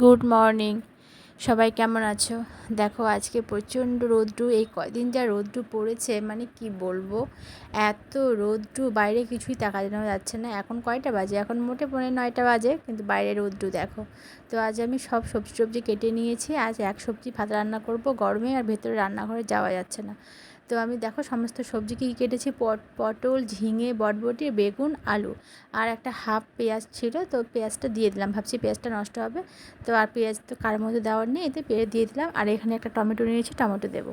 Good morning. সবাই কেমন আছো? দেখো, আজকে প্রচণ্ড রোদ্রু এই কয়দিন যা রোদ্রু পড়েছে মানে কি বলব? এত রোদ্রু বাইরে কিছুই তাকানো যাচ্ছে না। এখন কয়টা বাজে? এখন মোটে পনেরো নয়টা বাজে, কিন্তু বাইরে রোদ্রু দেখো। তো আজ আমি সব সবজি টবজি কেটে নিয়েছি। আজ এক সবজি ভাত রান্না করব। গরমে আর ভেতরে রান্নাঘরে যাওয়া যাচ্ছে না। তো আমি দেখো সমস্ত সবজি কী কেটেছি? পট, পটল, ঝিঙে, বটবটি, বেগুন, আলু। আর একটা হাফ পেঁয়াজ ছিল, তো পেঁয়াজটা দিয়ে দিলাম। ভাবছি পেঁয়াজটা নষ্ট হবে। তো আর পেঁয়াজ তো কার মধ্যে দেওয়ার নেই, এতে পেঁয়াজ দিয়ে দিলাম। আর এখানে একটা টমেটো নিয়েছি, টমেটো দেবো।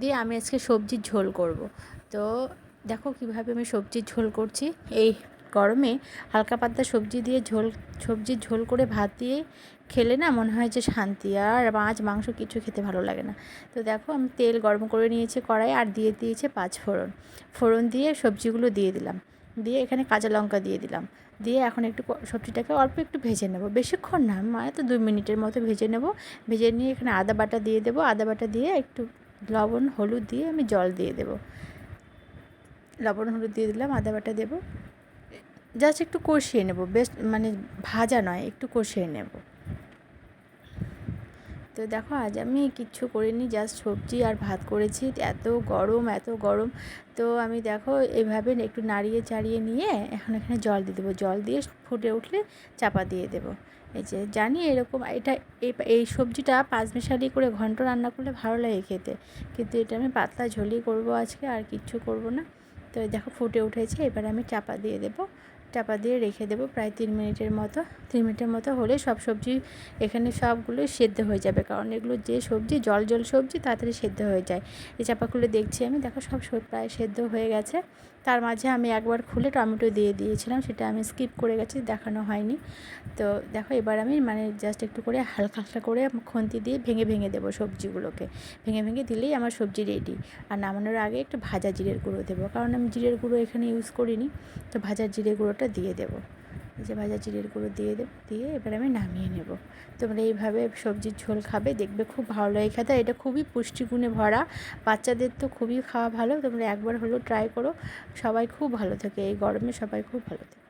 দিয়ে আমি আজকে সবজির ঝোল করব। তো দেখো কীভাবে আমি সবজির ঝোল করছি। এই গরমে হালকা পাতলা সবজি দিয়ে ঝোল, সবজির ঝোল করে ভাত দিয়ে খেলে না মনে হয় যে শান্তি। আর মাছ, মাংস কিছু খেতে ভালো লাগে না। তো দেখো আমি তেল গরম করে নিয়েছি কড়াই আর দিয়ে দিয়েছে পাঁচ ফোড়ন। ফোড়ন দিয়ে সবজিগুলো দিয়ে দিলাম। দিয়ে এখানে কাঁচা লঙ্কা দিয়ে দিলাম। দিয়ে এখন একটু সবজিটাকে অল্প একটু ভেজে নেব। বেশিক্ষণ না মানে তো দুই মিনিটের মতো ভেজে নেব। ভেজে নিয়ে এখানে আদা বাটা দিয়ে দেবো। আদা বাটা দিয়ে একটু লবণ, হলুদ দিয়ে আমি জল দিয়ে দেবো। লবণ, হলুদ দিয়ে দিলাম, আদা বাটা দেবো। জাস্ট একটু কষিয়ে নেব, বেশ মানে ভাজা নয়, একটু কষিয়ে নেব। তো দেখো, আজ আমি কিচ্ছু করিনি, জাস্ট সবজি আর ভাত করেছি। এত গরম এত গরম। তো আমি দেখো, এভাবে একটু নাড়িয়ে চাড়িয়ে নিয়ে এখন এখানে জল দিয়ে দেবো। জল দিয়ে ফুটে উঠলে চাপা দিয়ে দেবো। এই যে, জানি এরকম, এটা এই সবজিটা পাঁচ মিশালি করে ঘন্ট রান্না করলে ভালো লাগে খেতে। কিন্তু এটা আমি পাতলা ঝোলই করব আজকে, আর কিচ্ছু করব না। তো দেখো, ফুটে উঠেছে, এবার আমি চাপা দিয়ে দেবো। চাপা দিয়ে রেখে দেবো প্রায় তিন মিনিটের মতো। তিন মিনিটের মতো হলে সব সবজি এখানে সবগুলোই সেদ্ধ হয়ে যাবে। কারণ এগুলো যে সবজি, জল জল সবজি তাড়াতাড়ি সেদ্ধ হয়ে যায়। এই চাপা খুলে দেখছি আমি। দেখো সব প্রায় সেদ্ধ হয়ে গেছে। তার মাঝে আমি একবার খুলে টমেটো দিয়ে দিয়েছিলাম। সেটা আমি স্কিপ করে গেছি, দেখানো হয়নি। তো দেখো এবার আমি মানে জাস্ট একটু করে হালকা হালকা করে খুন্তি দিয়ে ভেঙে ভেঙে দেবো সবজিগুলোকে। ভেঙে ভেঙে দিলেই আমার সবজি রেডি আর নামানোর আগে একটু ভাজা জিরের গুঁড়ো দেবো। কারণ আমি জিরের গুঁড়ো এখানে ইউজ করিনি। তো ভাজা জিরে গুঁড়োটা দিয়ে দেবো। যে ভাজা জিরের গুঁড়ো দিয়ে দেবো, দিয়ে এবার আমি নামিয়ে নেব। তোমরা এইভাবে সবজির ঝোল খাবে, দেখবে খুব ভালো লাগে খেতে। এটা খুবই পুষ্টিগুণে ভরা। বাচ্চাদের তো খুবই খাওয়া ভালো। তোমরা একবার হলেও ট্রাই করো। সবাই খুব ভালো থাকে। এই গরমে সবাই খুব ভালো থাকে।